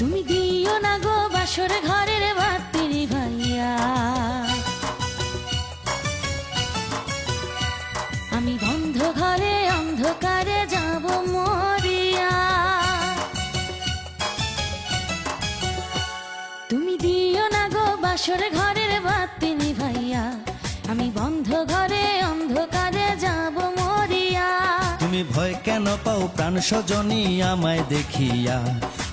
তুমি দিও না গো বাসর ঘরের বাতিনি ভাইয়া। আমি বন্ধ ঘরে অন্ধকারে যাব মরিয়া। তুমি দিও না গো বাসর ঘরের বাতিনি ভাইয়া। আমি বন্ধ ঘরে অন্ধকারে যাব মরিয়া। তুমি ভয় কেন পাও প্রাণ সজনী আমায় দেখিয়া?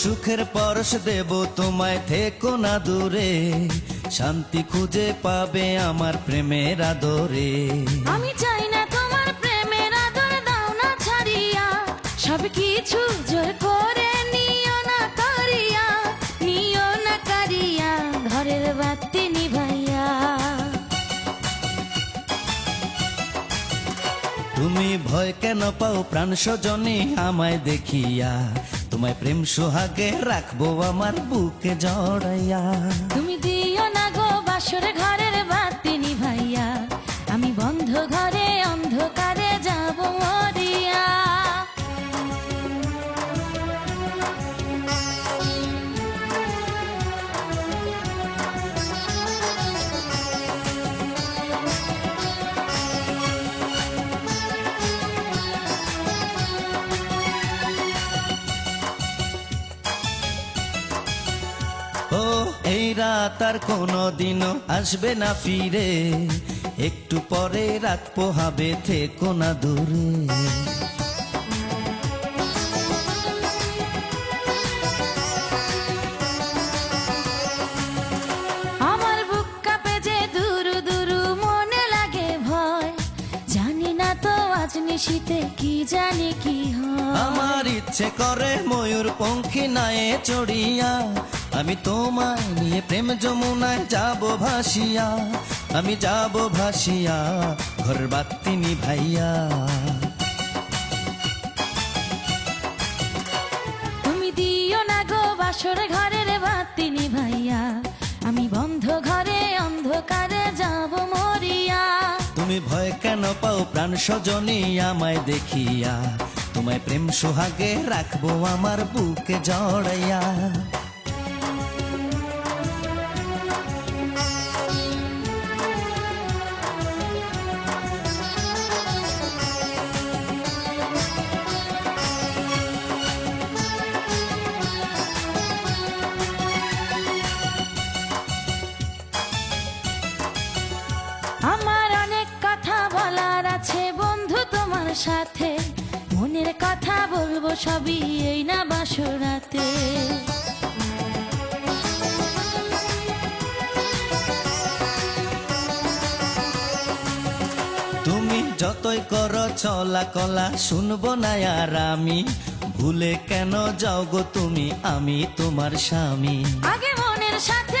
সুখের পরশ দেব তোমায় থেকো না দূরে। শান্তি খুঁজে পাবে আমার প্রেমের আদরে। আমি চাই না তোমার প্রেমের আদর দাও না ছাড়িয়া। সব কিছু জোর করে নিও না করিয়া নিও না কারিয়া ঘরের বাতি নিভাইয়া। তুমি ভয় কেন পাও প্রাণ সজনী আমায় দেখিয়া? তোমায় প্রেম সোহাগে রাখব আমার বুকে জড়াইয়া। তুমি দিও না গো বাসর ঘরের রাত আর কোনো দিনও আসবে না ফিরে। একটু পরে রাত পোহাবে থেকো না দূরে। আমার বুক কাঁপে যে দুরু দুরু মনে লাগে ভয়। জানি না তো আজ নিশীতে কি জানি কি হয়। আমার ইচ্ছে করে ময়ূর পঙ্খী নায়ে চড়িয়া আমি তোমায় নিয়ে প্রেম যমুনায় যাব ভাসিয়া। আমি যাব ভাসিয়া ঘর বাত্তি নিভাইয়া তুমি দিও না গো বাসর ঘরের বাতি নিভাইয়া আমি বন্ধ ঘরে অন্ধকারে যাব মরিয়া। তুমি ভয় কেন পাও প্রাণ সজনী আমায় দেখিয়া। তোমায় প্রেম সোহাগে রাখব আমার বুকে জড়াইয়া। আমার অনেক কথা বলার আছে বন্ধু তোমার সাথে। মনের কথা বলব সবই এই না বাসরাতে তুমি যতই করো চলা কলা শুনব না আর আমি। ভুলে কেন যাও গো তুমি আমি তোমার স্বামী। আগে মনের সাথে